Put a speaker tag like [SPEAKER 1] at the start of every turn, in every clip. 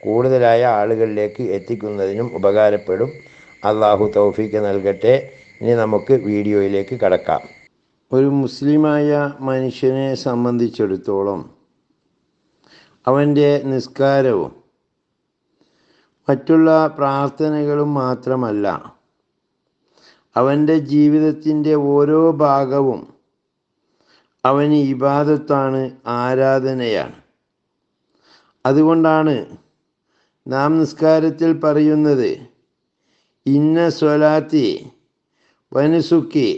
[SPEAKER 1] കൂടുതലായ ആളുകളിലേക്ക് എത്തിക്കുന്നതിനും ഉപകാരപ്പെടും. അള്ളാഹു തൗഫീക്ക് നൽകട്ടെ. ഇനി നമുക്ക് വീഡിയോയിലേക്ക് കടക്കാം. ഒരു മുസ്ലിമായ മനുഷ്യനെ സംബന്ധിച്ചിടത്തോളം അവന്റെ നിസ്കാരവും മറ്റുള്ള പ്രാർത്ഥനകളും മാത്രമല്ല അവന്റെ ജീവിതത്തിന്റെ ഓരോ ഭാഗവും അവന് ഇബാദത്താണ് ആരാധനയാണ്. അതുകൊണ്ടാണ് നാം നിസ്കാരത്തിൽ പറയുന്നത് ഇന്ന സ്വലാത്തി വനുസുക്കി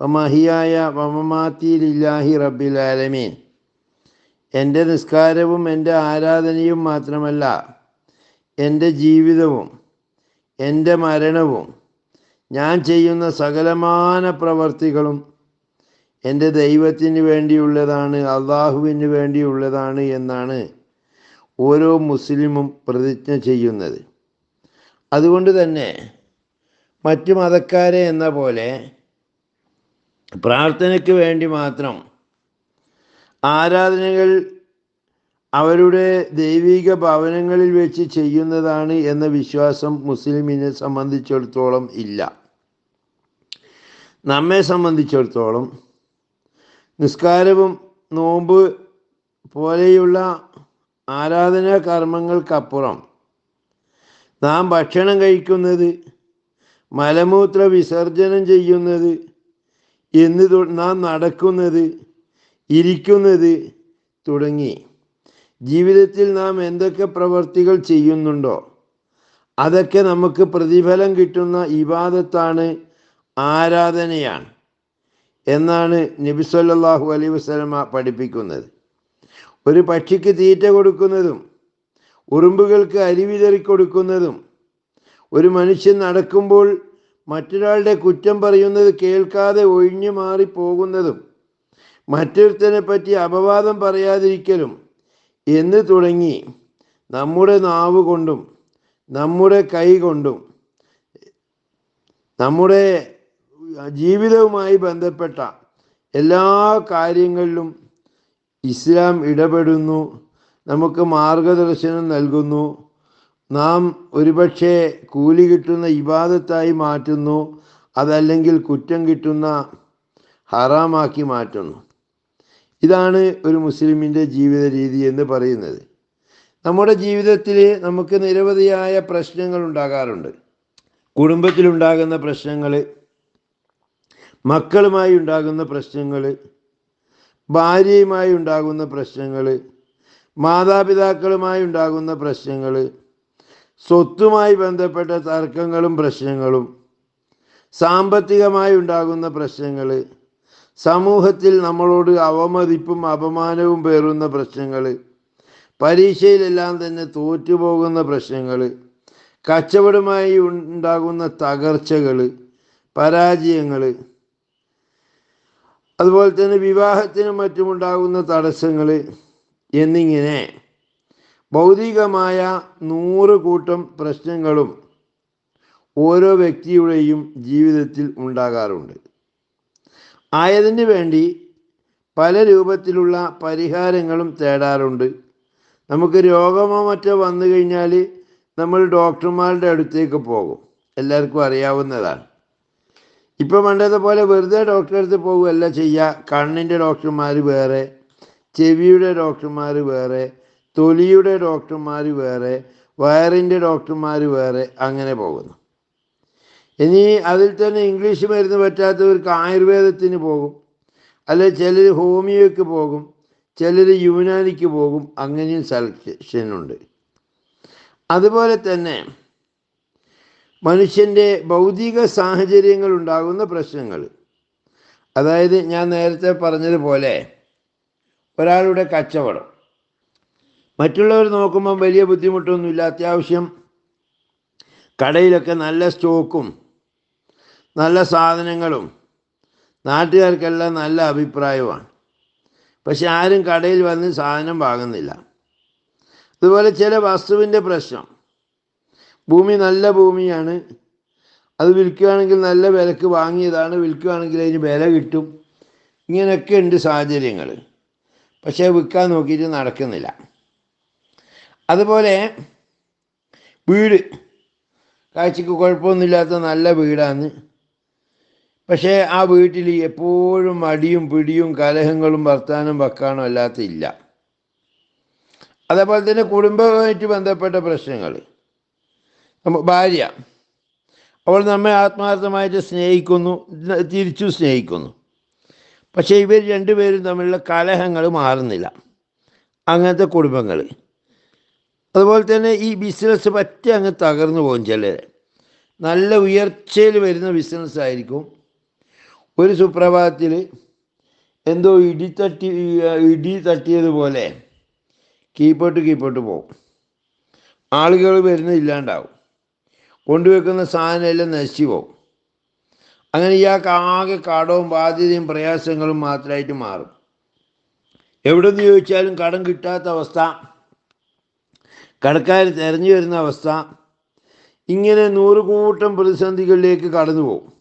[SPEAKER 1] വമഹിയായ വമമാത്തി ലില്ലാഹി റബ്ബിൽ ആലമീൻ. എന്റെ നിസ്കാരവും എന്റെ ആരാധനയും മാത്രമല്ല എന്റെ ജീവിതവും എന്റെ മരണവും ഞാൻ ചെയ്യുന്ന സകലമാന പ്രവർത്തികളും എന്റെ ദൈവത്തിന് വേണ്ടിയുള്ളതാണ് അള്ളാഹുവിന് വേണ്ടിയുള്ളതാണ് എന്നാണ് ഓരോ മുസ്ലിമും പ്രതിജ്ഞ ചെയ്യുന്നത്. അതുകൊണ്ട് തന്നെ മറ്റു മതക്കാരെ എന്ന പോലെ പ്രാർത്ഥനയ്ക്ക് വേണ്ടി മാത്രം ആരാധനകൾ അവരുടെ ദൈവിക ഭവനങ്ങളിൽ വെച്ച് ചെയ്യുന്നതാണ് എന്ന വിശ്വാസം മുസ്ലിമിനെ സംബന്ധിച്ചിടത്തോളം ഇല്ല. നമ്മെ സംബന്ധിച്ചിടത്തോളം നിസ്കാരവും നോമ്പ് പോലെയുള്ള ആരാധനാ കർമ്മങ്ങൾക്കപ്പുറം. നാം ഭക്ഷണം കഴിക്കുന്നത് മലമൂത്ര വിസർജനം ചെയ്യുന്നത് എന്ന് നാം നടക്കുന്നത് ഇരിക്കുന്നത് തുടങ്ങി. ജീവിതത്തിൽ നാം എന്തൊക്കെ പ്രവർത്തികൾ ചെയ്യുന്നുണ്ടോ അതൊക്കെ നമുക്ക് പ്രതിഫലം കിട്ടുന്ന ഇബാദത്താണ് ആരാധനയാണ്. എന്നാണ് നബിസ്വല്ലാഹു അലൈഹി വസല്ലമ പഠിപ്പിക്കുന്നത്. ഒരു പക്ഷിക്ക് തീറ്റ കൊടുക്കുന്നതും ഉറുമ്പുകൾക്ക് അരിവിതറി കൊടുക്കുന്നതും ഒരു മനുഷ്യൻ നടക്കുമ്പോൾ മറ്റൊരാളുടെ കുറ്റം പറയുന്നത് കേൾക്കാതെ ഒഴിഞ്ഞു മാറി പോകുന്നതും മറ്റൊരുത്തനെ പറ്റി അപവാദം പറയാതിരിക്കലും എന്ന് തുടങ്ങി നമ്മുടെ നാവ് കൊണ്ടും നമ്മുടെ കൈ കൊണ്ടും നമ്മുടെ ജീവിതവുമായി ബന്ധപ്പെട്ട എല്ലാ കാര്യങ്ങളിലും ഇസ്ലാം ഇടപെടുന്നു. നമുക്ക് മാർഗദർശനം നൽകുന്നു. നാം ഒരുപക്ഷെ കൂലി കിട്ടുന്ന ഇബാദത്തായി മാറ്റുന്നു അതല്ലെങ്കിൽ കുറ്റം കിട്ടുന്ന ഹറാമാക്കി മാറ്റുന്നു. ഇതാണ് ഒരു മുസ്ലിമിന്റെ ജീവിത രീതി എന്ന് പറയുന്നത്. നമ്മുടെ ജീവിതത്തിൽ നമുക്ക് നിരവധിയായ പ്രശ്നങ്ങൾ ഉണ്ടാകാറുണ്ട്. കുടുംബത്തിലുണ്ടാകുന്ന പ്രശ്നങ്ങൾ മക്കളുമായി ഉണ്ടാകുന്ന പ്രശ്നങ്ങൾ ഭാര്യയുമായി ഉണ്ടാകുന്ന പ്രശ്നങ്ങൾ മാതാപിതാക്കളുമായി ഉണ്ടാകുന്ന പ്രശ്നങ്ങൾ സ്വത്തുമായി ബന്ധപ്പെട്ട തർക്കങ്ങളും പ്രശ്നങ്ങളും സാമ്പത്തികമായി ഉണ്ടാകുന്ന പ്രശ്നങ്ങൾ സമൂഹത്തിൽ നമ്മളോട് അവമതിപ്പും അപമാനവും പേറുന്ന പ്രശ്നങ്ങൾ പരീക്ഷയിലെല്ലാം തന്നെ തോറ്റുപോകുന്ന പ്രശ്നങ്ങൾ കച്ചവടമായി ഉണ്ടാകുന്ന തകർച്ചകൾ പരാജയങ്ങൾ അതുപോലെ തന്നെ വിവാഹത്തിനും മറ്റുമുണ്ടാകുന്ന തടസ്സങ്ങൾ എന്നിങ്ങനെ ഭൗതികമായ നൂറ് കൂട്ടം പ്രശ്നങ്ങളും ഓരോ വ്യക്തിയുടെയും ജീവിതത്തിൽ ഉണ്ടാകാറുണ്ട്. ആയതിന് വേണ്ടി പല രൂപത്തിലുള്ള പരിഹാരങ്ങളും തേടാറുണ്ട്. നമുക്ക് രോഗമോ മറ്റോ വന്നു കഴിഞ്ഞാൽ നമ്മൾ ഡോക്ടർമാരുടെ അടുത്തേക്ക് പോകും. എല്ലാവർക്കും അറിയാവുന്നതാണ്. ഇപ്പോൾ പണ്ടത്തെ പോലെ വെറുതെ ഡോക്ടറെ അടുത്ത് പോവുകയല്ല ചെയ്യുക കണ്ണിന്റെ ഡോക്ടർമാർ വേറെ ചെവിയുടെ ഡോക്ടർമാർ വേറെ തൊലിയുടെ ഡോക്ടർമാർ വേറെ വയറിന്റെ ഡോക്ടർമാർ വേറെ അങ്ങനെ പോകുന്നു. ഇനി അതിൽ തന്നെ ഇംഗ്ലീഷ് മരുന്ന് പറ്റാത്തവർക്ക് ആയുർവേദത്തിന് പോകും. അല്ലെ ചിലർ ഹോമിയോയ്ക്ക് പോകും ചിലർ യുനാനിക്ക് പോകും അങ്ങനെയും സെലക്ഷനുണ്ട് അതുപോലെ തന്നെ മനുഷ്യന്റെ ഭൗതിക സാഹചര്യങ്ങൾ ഉണ്ടാകുന്ന പ്രശ്നങ്ങൾ. അതായത് ഞാൻ നേരത്തെ പറഞ്ഞതുപോലെ ഒരാളുടെ കച്ചവടം. മറ്റുള്ളവർ നോക്കുമ്പോൾ വലിയ ബുദ്ധിമുട്ടൊന്നുമില്ല. അത്യാവശ്യം കടയിലൊക്കെ നല്ല സ്റ്റോക്കും നല്ല സാധനങ്ങളും നാട്ടുകാർക്കെല്ലാം നല്ല അഭിപ്രായമാണ്. പക്ഷെ ആരും കടയിൽ വന്ന് സാധനം വാങ്ങുന്നില്ല. അതുപോലെ ചില വസ്തുവിന്റെ പ്രശ്നം. ഭൂമി നല്ല ഭൂമിയാണ്. അത് വിൽക്കുകയാണെങ്കിൽ നല്ല വിലക്ക് വാങ്ങിയതാണ്. വിൽക്കുകയാണെങ്കിൽ അതിന് വില കിട്ടും. ഇങ്ങനെയൊക്കെ ഉണ്ട് സാഹചര്യങ്ങൾ പക്ഷേ വിൽക്കാൻ നോക്കിയിട്ട് നടക്കുന്നില്ല. അതുപോലെ വീട്. കാഴ്ചക്ക് കുഴപ്പമൊന്നുമില്ലാത്ത നല്ല വീടാണ്. പക്ഷേ ആ വീട്ടിൽ എപ്പോഴും അടിയും പിടിയും കലഹങ്ങളും വർത്താനം വെക്കാനും അല്ലാത്ത ഇല്ല. അതേപോലെ തന്നെ കുടുംബവുമായിട്ട് ബന്ധപ്പെട്ട പ്രശ്നങ്ങൾ ഭാര്യ. അവൾ നമ്മെ ആത്മാർത്ഥമായിട്ട് സ്നേഹിക്കുന്നു തിരിച്ചു സ്നേഹിക്കുന്നു. പക്ഷേ ഇവർ രണ്ടുപേരും തമ്മിലുള്ള കലഹങ്ങൾ മാറുന്നില്ല. അങ്ങനത്തെ കുടുംബങ്ങൾ അതുപോലെ തന്നെ ഈ ബിസിനസ് പറ്റി അങ്ങ് തകർന്നു പോകും ചിലർ നല്ല ഉയർച്ചയിൽ വരുന്ന ബിസിനസ് ആയിരിക്കും. ഒരു സുപ്രഭാതത്തിൽ എന്തോ ഇടി തട്ടി ഇടി തട്ടിയതുപോലെ കീപ്പോട്ട് കീപ്പോട്ട് പോകും. ആളുകൾ വരുന്നത് ഇല്ലാണ്ടാവും. കൊണ്ടുവെക്കുന്ന സാധനം എല്ലാം നശിച്ചു പോകും അങ്ങനെ ഇയാൾക്ക് ആകെ കടവും ബാധ്യതയും പ്രയാസങ്ങളും മാത്രമായിട്ട് മാറും. എവിടെ നിന്ന് ചോദിച്ചാലും കടം കിട്ടാത്ത അവസ്ഥ കടക്കാർ തെരഞ്ഞു വരുന്ന അവസ്ഥ ഇങ്ങനെ നൂറുകൂട്ടം പ്രതിസന്ധികളിലേക്ക് കടന്നു പോകും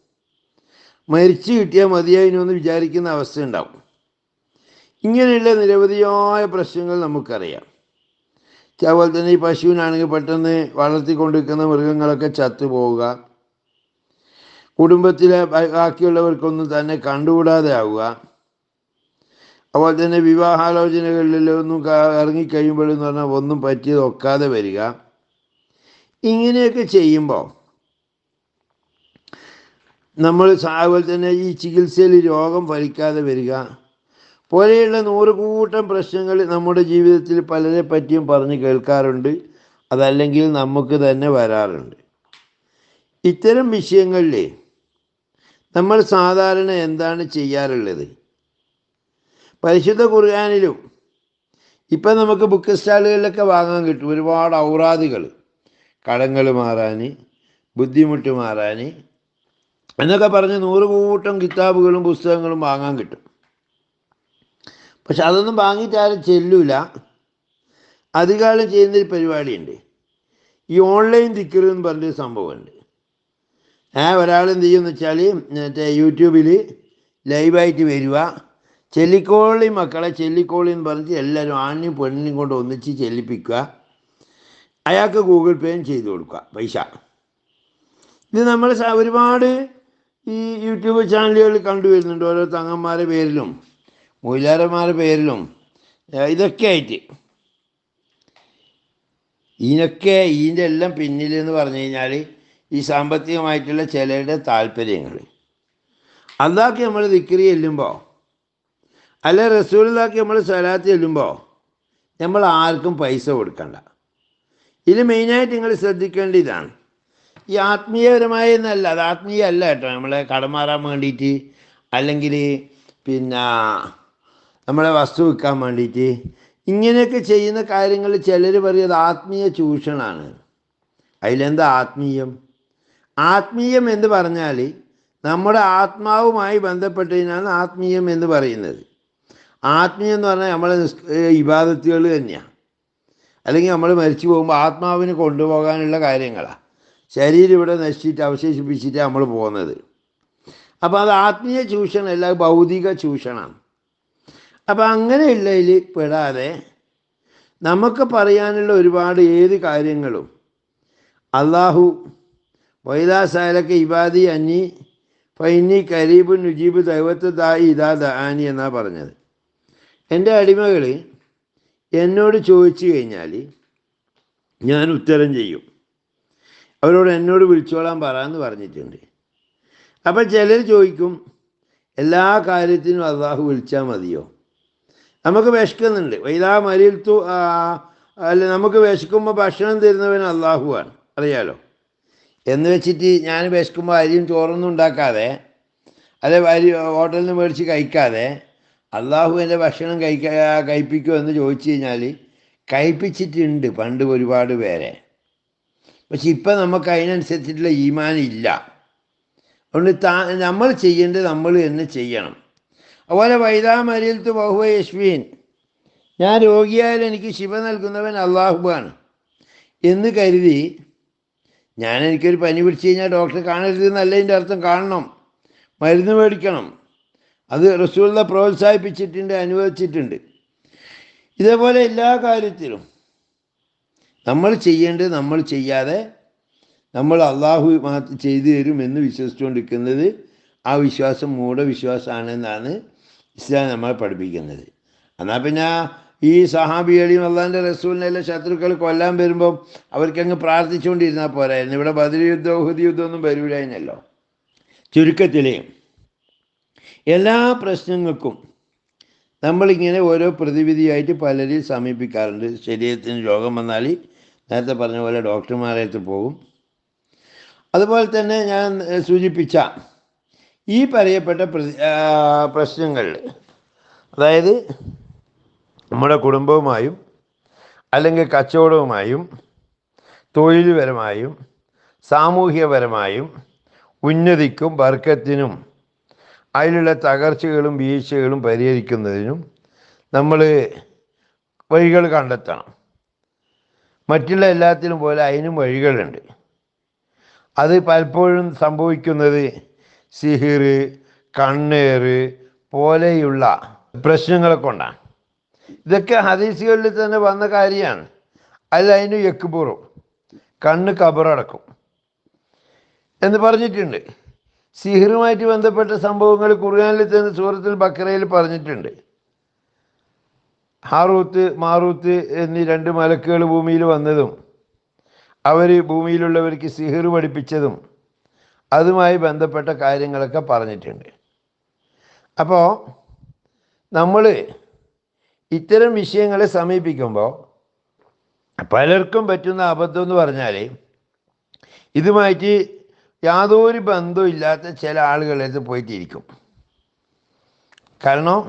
[SPEAKER 1] മരിച്ചു കിട്ടിയാൽ മതിയായിനൊന്ന് വിചാരിക്കുന്ന അവസ്ഥ ഉണ്ടാവും ഇങ്ങനെയുള്ള നിരവധിയായ പ്രശ്നങ്ങൾ നമുക്കറിയാം. അതുപോലെ തന്നെ ഈ പശുവിനാണെങ്കിൽ പെട്ടെന്ന് വളർത്തിക്കൊണ്ടിരിക്കുന്ന മൃഗങ്ങളൊക്കെ ചത്തുപോവുക. കുടുംബത്തിലെ ബാക്കിയുള്ളവർക്കൊന്നും തന്നെ കണ്ടുകൂടാതെ ആവുക. അതുപോലെ തന്നെ വിവാഹാലോചനകളിലൊന്നും ഇറങ്ങിക്കഴിയുമ്പോഴെന്ന് പറഞ്ഞാൽ ഒന്നും പറ്റിയത് ഒക്കാതെ വരിക. ഇങ്ങനെയൊക്കെ ചെയ്യുമ്പോൾ നമ്മൾ അതുപോലെ തന്നെ ഈ ചികിത്സയിൽ രോഗം ഫലിക്കാതെ വരിക. പോലെയുള്ള നൂറുകൂട്ടം പ്രശ്നങ്ങൾ നമ്മുടെ ജീവിതത്തിൽ പലരെ പറ്റിയും പറഞ്ഞ് കേൾക്കാറുണ്ട്. അതല്ലെങ്കിൽ നമുക്ക് തന്നെ വരാറുണ്ട്. ഇത്തരം വിഷയങ്ങളിൽ നമ്മൾ സാധാരണ എന്താണ് ചെയ്യാറുള്ളത്? പരിശുദ്ധ ഖുർആാനിലും ഇപ്പം നമുക്ക് ബുക്ക് സ്റ്റാളുകളിലൊക്കെ വാങ്ങാൻ കിട്ടും. ഒരുപാട് ഔറാദികൾ. കടങ്ങൾ മാറാൻ ബുദ്ധിമുട്ട് മാറാൻ എന്നൊക്കെ പറഞ്ഞ് നൂറ് കൂട്ടം കിതാബുകളും പുസ്തകങ്ങളും വാങ്ങാൻ കിട്ടും. പക്ഷെ അതൊന്നും വാങ്ങിയിട്ട് ആരും ചെല്ലൂല. അധികാലം ചെയ്യുന്നൊരു പരിപാടിയുണ്ട്. ഈ ഓൺലൈൻ തിക്കറ് എന്ന് പറഞ്ഞൊരു സംഭവമുണ്ട്. ആ ഒരാൾ എന്ത് ചെയ്യുമെന്ന് വെച്ചാൽ മറ്റേ യൂട്യൂബിൽ ലൈവായിട്ട് വരിക. ചെല്ലിക്കോളി മക്കളെ ചെല്ലിക്കോളി എന്ന് പറഞ്ഞിട്ട് എല്ലാവരും ആണിനും പെണ്ണിനും കൊണ്ട് ഒന്നിച്ച് ചെല്ലിപ്പിക്കുക. അയാൾക്ക് ഗൂഗിൾ പേയും ചെയ്തു കൊടുക്കുക പൈസ. ഇത് നമ്മൾ ഒരുപാട് ഈ യൂട്യൂബ് ചാനലുകളിൽ കണ്ടുവരുന്നുണ്ട് ഓരോ തങ്ങന്മാരുടെ പേരിലും. മൊയിലാരന്മാരുടെ പേരിലും ഇതൊക്കെ ആയിട്ട് ഇതിനൊക്കെ ഇതിന്റെ എല്ലാം പിന്നിലെന്ന് പറഞ്ഞു കഴിഞ്ഞാൽ ഈ സാമ്പത്തികമായിട്ടുള്ള ചിലരുടെ താല്പര്യങ്ങൾ. അതാക്കി നമ്മൾ ദിക്രി ചെല്ലുമ്പോൾ അല്ല റസൂലിതാക്കി നമ്മൾ സ്വലാത്ത് ചെല്ലുമ്പോൾ നമ്മൾ ആർക്കും പൈസ കൊടുക്കണ്ട. ഇതിൽ മെയിനായിട്ട് നിങ്ങൾ ശ്രദ്ധിക്കേണ്ട ഇതാണ്. ഈ ആത്മീയപരമായ എന്നല്ല അത് ആത്മീയ അല്ല കേട്ടോ. നമ്മളെ കടമാറാൻ വേണ്ടിയിട്ട് അല്ലെങ്കിൽ പിന്നെ നമ്മളെ വസ്തു വിൽക്കാൻ വേണ്ടിയിട്ട്. ഇങ്ങനെയൊക്കെ ചെയ്യുന്ന കാര്യങ്ങൾ ചിലർ പറയുന്നത് ആത്മീയ ചൂഷണമാണ്. അതിലെന്താ ആത്മീയം? ആത്മീയം എന്ന് പറഞ്ഞാൽ നമ്മുടെ ആത്മാവുമായി ബന്ധപ്പെട്ടതിനാണ് ആത്മീയം എന്ന് പറയുന്നത്. ആത്മീയം എന്ന് പറഞ്ഞാൽ നമ്മളെ ഇബാദത്തുകൾ തന്നെയാണ് അല്ലെങ്കിൽ നമ്മൾ മരിച്ചു പോകുമ്പോൾ ആത്മാവിന് കൊണ്ടുപോകാനുള്ള കാര്യങ്ങളാണ് ശരീരം ഇവിടെ നശിച്ചിട്ട് അവശേഷിപ്പിച്ചിട്ട് നമ്മൾ പോകുന്നത്. അപ്പോൾ അത് ആത്മീയ ചൂഷണമല്ല ഭൗതിക ചൂഷണമാണ്. അപ്പോൾ അങ്ങനെയുള്ളതിൽ പെടാതെ നമുക്ക് പറയാനുള്ള ഒരുപാട് ഏത് കാര്യങ്ങളും അള്ളാഹു വൈദാസാലക്ക് ഇബാദി അന്നി ഫൈനി കരീബ് നുജീബ് ദൈവത്ത് ദാ ഇതാ ദാനി എന്നാണ് പറഞ്ഞത്. എന്റെ അടിമകൾ എന്നോട് ചോദിച്ചു കഴിഞ്ഞാൽ ഞാൻ ഉത്തരം ചെയ്യും. അവരോട് എന്നോട് വിളിച്ചോളാൻ പറയാമെന്ന് പറഞ്ഞിട്ടുണ്ട്. അപ്പം ചിലർ ചോദിക്കും എല്ലാ കാര്യത്തിനും അള്ളാഹു വിളിച്ചാൽ മതിയോ? നമുക്ക് വിശക്കുന്നുണ്ട്. വൈദാ മരിയത്തു അല്ല നമുക്ക് വിശക്കുമ്പോൾ ഭക്ഷണം തരുന്നവൻ അള്ളാഹുവാണ് അറിയാലോ? എന്ന് വെച്ചിട്ട് ഞാൻ വിശക്കുമ്പോൾ അരിയും ചോറൊന്നും ഉണ്ടാക്കാതെ അല്ലെ അരി ഹോട്ടലിൽ നിന്ന് മേടിച്ച് കഴിക്കാതെ അള്ളാഹു എന്റെ ഭക്ഷണം കഴിക്കാ കഴിപ്പിക്കുമോ എന്ന് ചോദിച്ചു കഴിഞ്ഞാൽ കഴിപ്പിച്ചിട്ടുണ്ട് പണ്ട് ഒരുപാട് പേരെ. പക്ഷെ ഇപ്പം നമുക്ക് അതിനനുസരിച്ചിട്ടുള്ള ഈമാനില്ല. അതുകൊണ്ട് താ നമ്മൾ ചെയ്യേണ്ടത് നമ്മൾ തന്നെ ചെയ്യണം. അതുപോലെ വൈദാമരിയൽത്ത് ബഹുവ യശ്വീൻ. ഞാൻ രോഗിയായാൽ എനിക്ക് ശിവ നൽകുന്നവൻ അള്ളാഹുബാണ് എന്ന് കരുതി ഞാൻ എനിക്കൊരു പനി പിടിച്ചു കഴിഞ്ഞാൽ ഡോക്ടറെ കാണരുത് എന്നല്ല എന്റെ അർത്ഥം കാണണം. മരുന്ന് മേടിക്കണം. അത് റസൂളിനെ പ്രോത്സാഹിപ്പിച്ചിട്ടുണ്ട് അനുവദിച്ചിട്ടുണ്ട്. ഇതേപോലെ എല്ലാ കാര്യത്തിലും നമ്മൾ ചെയ്യേണ്ടത് നമ്മൾ ചെയ്യാതെ നമ്മൾ അള്ളാഹു ചെയ്തു തരും എന്ന് വിശ്വസിച്ചുകൊണ്ടിരിക്കുന്നത് ആ വിശ്വാസം മൂഢവിശ്വാസമാണെന്നാണ് ഇസ്ലാം നമ്മളെ പഠിപ്പിക്കുന്നത്. എന്നാൽ പിന്നെ ഈ സഹാബികളെയും അള്ളാഹിന്റെ റസൂലിനെല്ലാം ശത്രുക്കൾ കൊല്ലാൻ വരുമ്പം അവർക്കങ്ങ് പ്രാർത്ഥിച്ചുകൊണ്ടിരുന്നാൽ പോരായിരുന്നു. ഇവിടെ ബദ്ര യുദ്ധം ഹുദി യുദ്ധമൊന്നും വരൂലായിരുന്നല്ലോ. ചുരുക്കത്തിൽ എല്ലാ പ്രശ്നങ്ങൾക്കും നമ്മളിങ്ങനെ ഓരോ പ്രതിവിധിയായിട്ട് പലരെയും സമീപിക്കാറുണ്ട്. ശരീരത്തിന് രോഗം വന്നാൽ നേരത്തെ പറഞ്ഞ പോലെ ഡോക്ടർമാരെ അടുത്ത് പോകും. അതുപോലെ തന്നെ ഞാൻ സൂചിപ്പിച്ച ഈ പറയപ്പെട്ട പ്രശ്നങ്ങൾ അതായത് നമ്മുടെ കുടുംബവുമായും അല്ലെങ്കിൽ കച്ചവടവുമായും തൊഴിൽപരമായും സാമൂഹ്യപരമായും ഉന്നതിക്കും ബർക്കത്തിനും അതിലുള്ള തകർച്ചകളും വീഴ്ചകളും പരിഹരിക്കുന്നതിനും നമ്മൾ വഴികൾ കണ്ടെത്തണം. മറ്റുള്ള എല്ലാത്തിനും പോലെ അതിനും വഴികളുണ്ട്. അത് പലപ്പോഴും സംഭവിക്കുന്നത് സിഹിർ കണ്ണേറ് പോലെയുള്ള പ്രശ്നങ്ങളെ കൊണ്ടാണ് ഇതൊക്കെ ഹദീസുകളിൽ തന്നെ വന്ന കാര്യമാണ്. അതിൽ അതിന് യക്കുപൂർവം കണ്ണ് കബറടക്കും എന്ന് പറഞ്ഞിട്ടുണ്ട്. സിഹിറുമായിട്ട് ബന്ധപ്പെട്ട സംഭവങ്ങൾ ഖുർആാനിൽ തന്നെ സൂറത്തിൽ ബക്കറയിൽ പറഞ്ഞിട്ടുണ്ട്. ഹാറൂത്ത് മാറൂത്ത് എന്നീ രണ്ട് മലക്കുകൾ ഭൂമിയിൽ വന്നതും അവർ ഭൂമിയിലുള്ളവർക്ക് സിഹിർ പഠിപ്പിച്ചതും അതുമായി ബന്ധപ്പെട്ട കാര്യങ്ങളൊക്കെ പറഞ്ഞിട്ടുണ്ട്. അപ്പോൾ നമ്മൾ ഇത്തരം വിഷയങ്ങളെ സമീപിക്കുമ്പോൾ പലർക്കും പറ്റുന്ന അബദ്ധം എന്ന് പറഞ്ഞാൽ ഇതുമായിട്ട് യാതൊരു ബന്ധവും ഇല്ലാത്ത ചില ആളുകളടുത്ത് പോയിട്ടിരിക്കും. കാരണം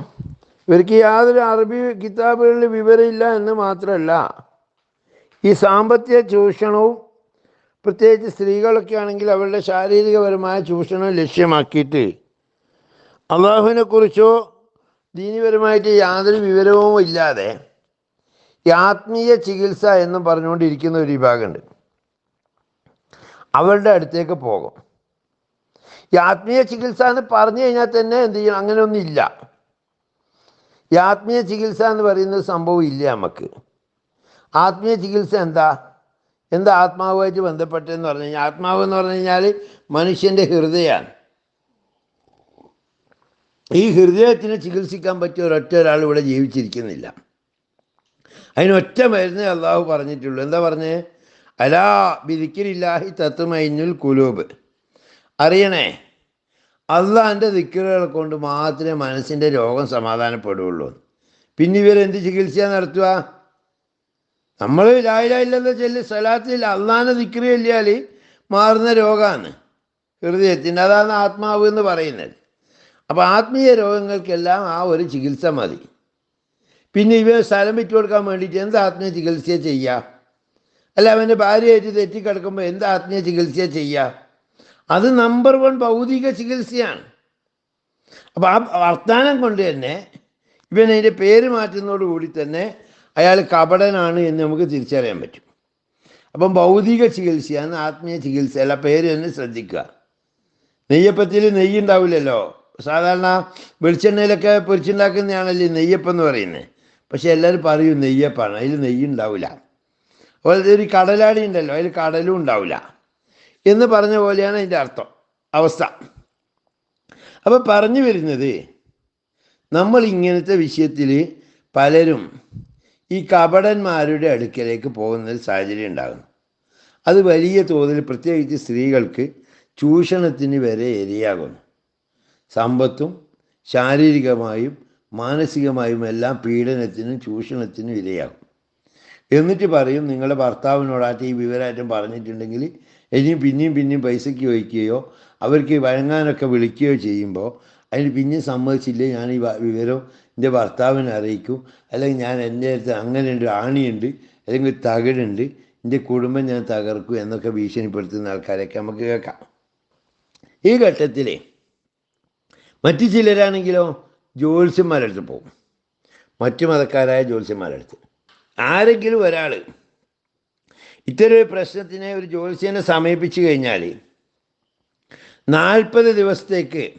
[SPEAKER 1] ഇവർക്ക് യാതൊരു അറബി കിതാബുകളിൽ വിവരമില്ല എന്ന് മാത്രമല്ല ഈ സാമ്പത്തിക ചൂഷണവും പ്രത്യേകിച്ച് സ്ത്രീകളൊക്കെ ആണെങ്കിൽ അവരുടെ ശാരീരികപരമായ ചൂഷണം ലക്ഷ്യമാക്കിയിട്ട് അള്ളാഹുവിനെക്കുറിച്ചോ ദീനിപരമായിട്ട് യാതൊരു വിവരവും ഇല്ലാതെ ഈ ആത്മീയ ചികിത്സ എന്നും പറഞ്ഞുകൊണ്ടിരിക്കുന്ന ഒരു വിഭാഗമുണ്ട്. അവരുടെ അടുത്തേക്ക് പോകും. ഈ ആത്മീയ ചികിത്സ എന്ന് പറഞ്ഞു കഴിഞ്ഞാൽ തന്നെ എന്ത് ചെയ്യണം അങ്ങനെയൊന്നും ഇല്ല. ഈ ആത്മീയ ചികിത്സ എന്ന് പറയുന്ന സംഭവം ഇല്ല നമുക്ക്. ആത്മീയ ചികിത്സ എന്താ? എന്താ ആത്മാവുമായിട്ട് ബന്ധപ്പെട്ടതെന്ന് പറഞ്ഞു കഴിഞ്ഞാൽ ആത്മാവ് എന്ന് പറഞ്ഞു കഴിഞ്ഞാൽ മനുഷ്യന്റെ ഹൃദയമാണ്. ഈ ഹൃദയത്തിനെ ചികിത്സിക്കാൻ പറ്റിയ ഒരൊറ്റ ഒരാൾ ഇവിടെ ജീവിച്ചിരിക്കുന്നില്ല. അതിനൊറ്റ മരുന്ന് അള്ളാഹു പറഞ്ഞിട്ടുള്ളൂ. എന്താ പറഞ്ഞേ? അലാ ബിദിക്കിലില്ലാഹി തത്വമൈനുൽ കുലൂബ് അറിയണേ അള്ളാഹിന്റെ ദിക്കറുകളെ കൊണ്ട് മാത്രമേ മനസ്സിന്റെ രോഗം സമാധാനപ്പെടുകയുള്ളൂ. പിന്നെ ഇവരെന്ത് ചികിത്സ നടത്തുക? നമ്മൾ ലായിലായില്ലെന്ന് ചൊല്ലി സ്ഥലത്തിൽ അള്ളാഹിനെ ദിക്കറ് ഇല്ലാൽ മാറുന്ന രോഗമാണ് ഹൃദയത്തിന്റെ അതാണ് ആത്മാവ് എന്ന് പറയുന്നത്. അപ്പോൾ ആത്മീയ രോഗങ്ങൾക്കെല്ലാം ആ ഒരു ചികിത്സ മതി. പിന്നെ ഇവ സ്ഥലം വിറ്റു കൊടുക്കാൻ വേണ്ടിയിട്ട് എന്ത് ആത്മീയ ചികിത്സ ചെയ്യുക അല്ല അവന്റെ ഭാര്യയായിട്ട് തെറ്റിക്കിടക്കുമ്പോൾ എന്ത് ആത്മീയ ചികിത്സ ചെയ്യുക അത് നമ്പർ വൺ ഭൗതിക ചികിത്സയാണ്. അപ്പോൾ ആ വർത്താനം കൊണ്ട് തന്നെ ഇവൻ അതിന്റെ പേര് മാറ്റുന്നതോടുകൂടി തന്നെ അയാൾ കപടനാണ് എന്ന് നമുക്ക് തിരിച്ചറിയാൻ പറ്റും. അപ്പം ഭൗതിക ചികിത്സയാണ് ആത്മീയ ചികിത്സ അല്ല പേര് തന്നെ ശ്രദ്ധിക്കുക. നെയ്യപ്പത്തിൽ നെയ്യ് ഉണ്ടാവില്ലല്ലോ സാധാരണ വെളിച്ചെണ്ണയിലൊക്കെ പൊരിച്ചുണ്ടാക്കുന്നതാണല്ലോ നെയ്യപ്പം എന്ന് പറയുന്നത് പക്ഷെ എല്ലാവരും പറയും നെയ്യപ്പാണ് അതിൽ നെയ്യ് ഉണ്ടാവില്ല അതുപോലെ ഒരു കടലാടി ഉണ്ടല്ലോ അതിൽ കടലും ഉണ്ടാവില്ല. എന്ന് പറഞ്ഞ പോലെയാണ് അതിന്റെ അർത്ഥം അവസ്ഥ. അപ്പം പറഞ്ഞു വരുന്നത് നമ്മൾ ഇങ്ങനത്തെ വിഷയത്തിൽ പലരും ഈ കപടന്മാരുടെ അടുക്കലേക്ക് പോകുന്ന ഒരു സാഹചര്യം ഉണ്ടാകുന്നു. അത് വലിയ തോതിൽ പ്രത്യേകിച്ച് സ്ത്രീകൾക്ക് ചൂഷണത്തിന് വരെ ഇരയാകുന്നു. സമ്പത്തും ശാരീരികമായും മാനസികമായും എല്ലാം പീഡനത്തിനും ചൂഷണത്തിനും ഇരയാകും. എന്നിട്ട് പറയും നിങ്ങളുടെ ഭർത്താവിനോടായിട്ട് ഈ വിവരമായിട്ടും പറഞ്ഞിട്ടുണ്ടെങ്കിൽ ഇനിയും പിന്നെയും പിന്നെയും പൈസയ്ക്ക് ചോദിക്കുകയോ അവർക്ക് വഴങ്ങാനൊക്കെ വിളിക്കുകയോ ചെയ്യുമ്പോൾ അതിന് പിന്നെയും സമ്മതിച്ചില്ലേ? ഞാൻ ഈ വിവരം എന്റെ ഭർത്താവിനെ അറിയിക്കും. അല്ലെങ്കിൽ ഞാൻ എന്റെ അടുത്ത് അങ്ങനെ ഒരു ആണിയുണ്ട്. അല്ലെങ്കിൽ തകിടുണ്ട് എന്റെ കുടുംബം ഞാൻ തകർക്കും എന്നൊക്കെ ഭീഷണിപ്പെടുത്തുന്ന ആൾക്കാരൊക്കെ നമുക്ക് കേൾക്കാം. ഈ ഘട്ടത്തിലെ മറ്റു ചിലരാണെങ്കിലോ ജ്യോത്സ്യന്മാരടുത്ത് പോകും. മറ്റു മതക്കാരായ ജ്യോത്സ്യന്മാരടുത്ത്. ആരെങ്കിലും ഒരാൾ ഇത്തരം ഒരു പ്രശ്നത്തിനെ ഒരു ജ്യോത്സ്യനെ സമീപിച്ചു കഴിഞ്ഞാൽ നാൽപ്പത് ദിവസത്തേക്ക്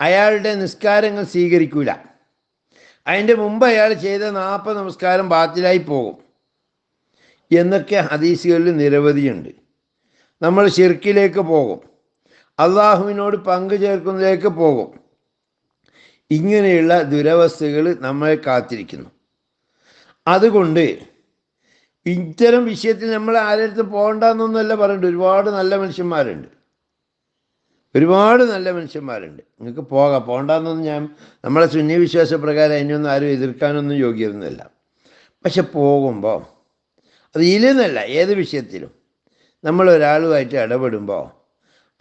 [SPEAKER 1] അയാളുടെ നിസ്കാരങ്ങൾ സ്വീകരിക്കൂല. അതിന്റെ മുമ്പ് അയാൾ ചെയ്ത നാൽപ്പത് നമസ്കാരം ബാത്തിലായി പോകും. എന്നൊക്കെ ഹദീസുകളിൽ നിരവധിയുണ്ട്. നമ്മൾ ഷിർക്കിലേക്ക് പോകും. അള്ളാഹുവിനോട് പങ്കു ചേർക്കുന്നതിലേക്ക് പോകും. ഇങ്ങനെയുള്ള ദുരവസ്ഥകൾ നമ്മളെ കാത്തിരിക്കുന്നു. അതുകൊണ്ട് ഇത്തരം വിഷയത്തിൽ നമ്മൾ ആരുടെ പോകണ്ടെന്നൊന്നുമല്ല പറയുന്നുണ്ട് ഒരുപാട് നല്ല മനുഷ്യന്മാരുണ്ട്. ഒരുപാട് നല്ല മനുഷ്യന്മാരുണ്ട്. നിങ്ങൾക്ക് പോകാം. പോകണ്ടെന്നൊന്നും ഞാൻ നമ്മളെ സുന്നി വിശ്വാസപ്രകാരം അതിനൊന്നും ആരും എതിർക്കാനൊന്നും യോഗ്യതൊന്നുമില്ല പക്ഷെ പോകുമ്പോൾ അത് ഇതിലെന്നല്ല ഏത് വിഷയത്തിലും. നമ്മൾ ഒരാളുമായിട്ട് ഇടപെടുമ്പോൾ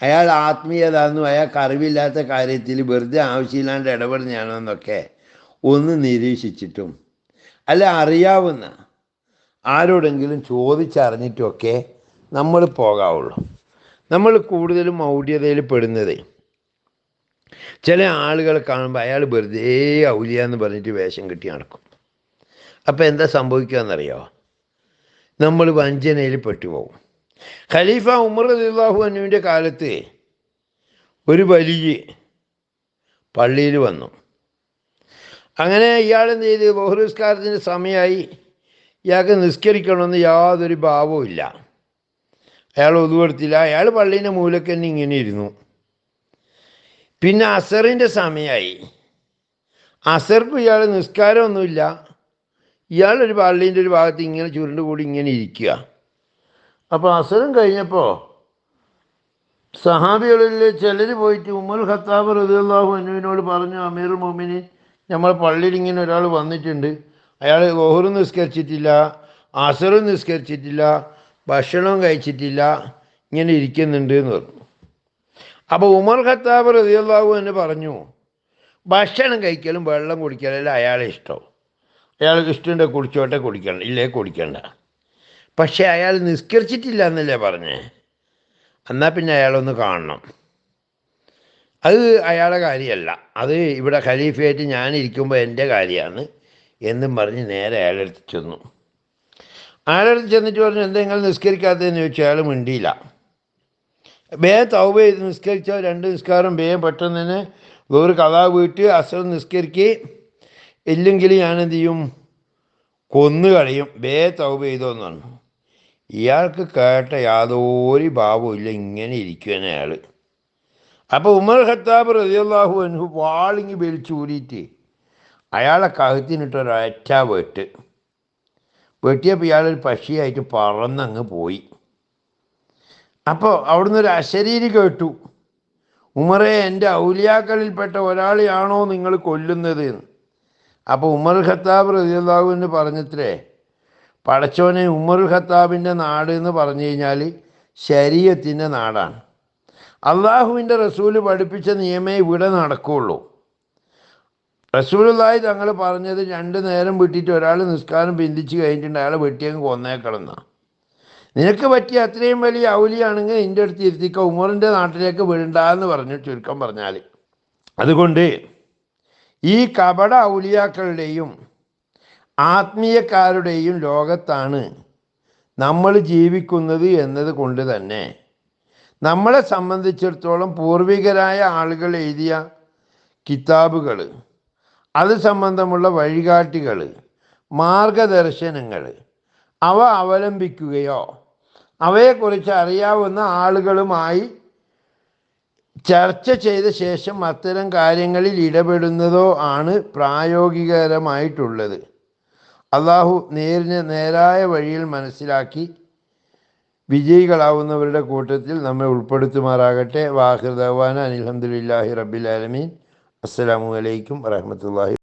[SPEAKER 1] അയാൾ ആത്മീയത എന്നും അയാൾക്ക് അറിവില്ലാത്ത കാര്യത്തിൽ വെറുതെ ആവശ്യമില്ലാണ്ട് ഇടപെടുന്നതാണോ എന്നൊക്കെ ഒന്ന് നിരീക്ഷിച്ചിട്ടും അല്ല അറിയാവുന്ന ആരോടെങ്കിലും ചോദിച്ചറിഞ്ഞിട്ടുമൊക്കെ നമ്മൾ പോകാവുള്ളൂ. നമ്മൾ കൂടുതലും ഔഢ്യതയിൽ പെടുന്നത്. ചില ആളുകളെ കാണുമ്പോൾ അയാൾ വെറുതെ ഔലിയ എന്ന് പറഞ്ഞിട്ട് വേഷം കെട്ടി നടക്കും. അപ്പോൾ എന്താ സംഭവിക്കുക എന്നറിയോ? നമ്മൾ വഞ്ചനയിൽ പെട്ടുപോകും. ഖലീഫ ഉമർ അലിള്ളാഹു അനുവിന്റെ കാലത്ത് ഒരു വലിയ പള്ളിയിൽ വന്നു. അങ്ങനെ ഇയാൾ എന്ത് ചെയ്ത്? ബഹുരസ്കാരത്തിന്റെ സമയമായി. ഇയാൾക്ക് നിസ്കരിക്കണമെന്ന് യാതൊരു ഭാവവും ഇല്ല. അയാൾ ഒതുവെടുത്തില്ല അയാൾ പള്ളീന്റെ മൂലക്ക് തന്നെ ഇങ്ങനെ ഇരുന്നു. പിന്നെ അസറിന്റെ സമയമായി അസർക്കും ഇയാൾ നിസ്കാരമൊന്നുമില്ല. ഇയാളൊരു പള്ളീന്റെ ഒരു ഭാഗത്ത് ഇങ്ങനെ ചുരുണ്ട് കൂടി ഇങ്ങനെ ഇരിക്കുക. അപ്പോൾ അസറും കഴിഞ്ഞപ്പോൾ സഹാബികളിൽ ചിലർ പോയിട്ട് ഉമ്മൽ ഖത്താബ് റദിയല്ലാഹു അനുവിനോട് പറഞ്ഞു അമീർ മൊമിന് നമ്മൾ പള്ളിയിൽ ഇങ്ങനെ ഒരാൾ വന്നിട്ടുണ്ട്. അയാൾ ഓഹറും നിസ്കരിച്ചിട്ടില്ല അസറും നിസ്കരിച്ചിട്ടില്ല ഭക്ഷണവും കഴിച്ചിട്ടില്ല ഇങ്ങനെ ഇരിക്കുന്നുണ്ട് എന്ന് പറഞ്ഞു. അപ്പോൾ ഉമർ ഖത്താബ് റതിയുള്ളാഹു എന്ന് പറഞ്ഞു ഭക്ഷണം കഴിക്കലും വെള്ളം കുടിക്കലും അയാളെ ഇഷ്ടം. അയാൾക്ക് ഇഷ്ടമുണ്ട് കുടിച്ചോട്ടെ കുടിക്കണം ഇല്ലേ കുടിക്കണ്ട. പക്ഷേ അയാൾ നിസ്കരിച്ചിട്ടില്ല എന്നല്ലേ പറഞ്ഞേ? എന്നാൽ പിന്നെ അയാളൊന്ന് കാണണം. അത് അയാളുടെ കാര്യമല്ല. അത് ഇവിടെ ഖലീഫയായിട്ട് ഞാൻ ഇരിക്കുമ്പോൾ എന്റെ കാര്യമാണ് എന്നും പറഞ്ഞ് നേരെ അയാളെടുത്ത് ചെന്നു. അടുത്ത് ചെന്നിട്ട് പറഞ്ഞു എന്താ നിങ്ങൾ നിസ്കരിക്കാത്തതെന്ന്? ചോദിച്ചു അയാൾ മിണ്ടിയില്ല. വേഗം തൗബ ചെയ്ത് നിസ്കരിച്ചോ രണ്ട് നിസ്കാരം വേഗം പെട്ടെന്ന് തന്നെ വേറൊരു കഥാ വീട്ട് അസുഖം നിസ്കരിക്കുക ഇല്ലെങ്കിൽ ഞാനെന്ത് ചെയ്യും? കൊന്നു കളയും. വേഗം തൗബ ചെയ്തോന്നാണ് ഇയാൾക്ക് കേട്ട യാതൊരു ഭാവവും ഇല്ല. ഇങ്ങനെ ഇരിക്കുവാൻ അയാൾ. അപ്പോൾ ഉമർ ഖത്താബ് റതിയല്ലാഹു അനു വാളിങ്ങി വലിച്ചു ഊരിയിട്ട് അയാളെ കഴുത്തിനിട്ട് ഒരൊറ്റ വെട്ട്. വെട്ടിയപ്പോൾ ഇയാളൊരു പക്ഷിയായിട്ട് പറന്നങ്ങ് പോയി. അപ്പോൾ അവിടുന്ന് ഒരു അശരീരി കേട്ടു. ഉമറെ എന്റെ ഔലിയാക്കളിൽപ്പെട്ട ഒരാളെയാണോ നിങ്ങൾ കൊല്ലുന്നത് എന്ന് അപ്പോൾ ഉമർ ഖത്താബ് റതിയല്ലാഹു എന്ന് പറഞ്ഞത്രേ പടച്ചോനെ ഉമർ ഖത്താബിന്റെ നാട് എന്ന് പറഞ്ഞു കഴിഞ്ഞാൽ ശരീരത്തിന്റെ നാടാണ്. അള്ളാഹുവിന്റെ റസൂൽ പഠിപ്പിച്ച നിയമേ ഇവിടെ നടക്കുകയുള്ളൂ റസൂലുള്ളാഹി തങ്ങൾ പറഞ്ഞത് രണ്ട് നേരം വിട്ടിട്ട് ഒരാൾ നിസ്കാരം പിന്തിച്ച് കഴിഞ്ഞിട്ടുണ്ട് അയാളെ വെട്ടിയങ്ങ് കൊന്നേക്കണം നിനക്ക് പറ്റിയ അത്രയും വലിയ ഔലിയാണെങ്കിൽ നിന്റെ അടുത്ത് ഇരുത്തിക്ക ഉമറിന്റെ നാട്ടിലേക്ക് വിടണ്ടെന്ന് പറഞ്ഞു ചുരുക്കം പറഞ്ഞാൽ അതുകൊണ്ട് ഈ കപട ഔലിയാക്കളുടെയും ആത്മീയക്കാരുടെയും ലോകത്താണ് നമ്മൾ ജീവിക്കുന്നത് എന്നത് കൊണ്ട് തന്നെ. നമ്മളെ സംബന്ധിച്ചിടത്തോളം പൂർവികരായ ആളുകൾ എഴുതിയ കിതാബുകൾ അത് സംബന്ധമുള്ള വഴികാട്ടികൾ മാർഗദർശനങ്ങൾ അവ അവലംബിക്കുകയോ അവയെക്കുറിച്ച് അറിയാവുന്ന ആളുകളുമായി ചർച്ച ചെയ്ത ശേഷം അത്തരം കാര്യങ്ങളിൽ ഇടപെടുന്നതോ ആണ് പ്രായോഗികരമായിട്ടുള്ളത്. അള്ളാഹു നേരിന് നേരായ വഴിയിൽ മനസ്സിലാക്കി വിജയികളാവുന്നവരുടെ കൂട്ടത്തിൽ നമ്മെ ഉൾപ്പെടുത്തുമാറാകട്ടെ. വാഹിർ ദവാന അനിൽഹമുല്ലാഹി റബ്ബിൽ ആലമീൻ. അസ്സലാമു അലൈക്കും വറഹമത്തല്ലാഹി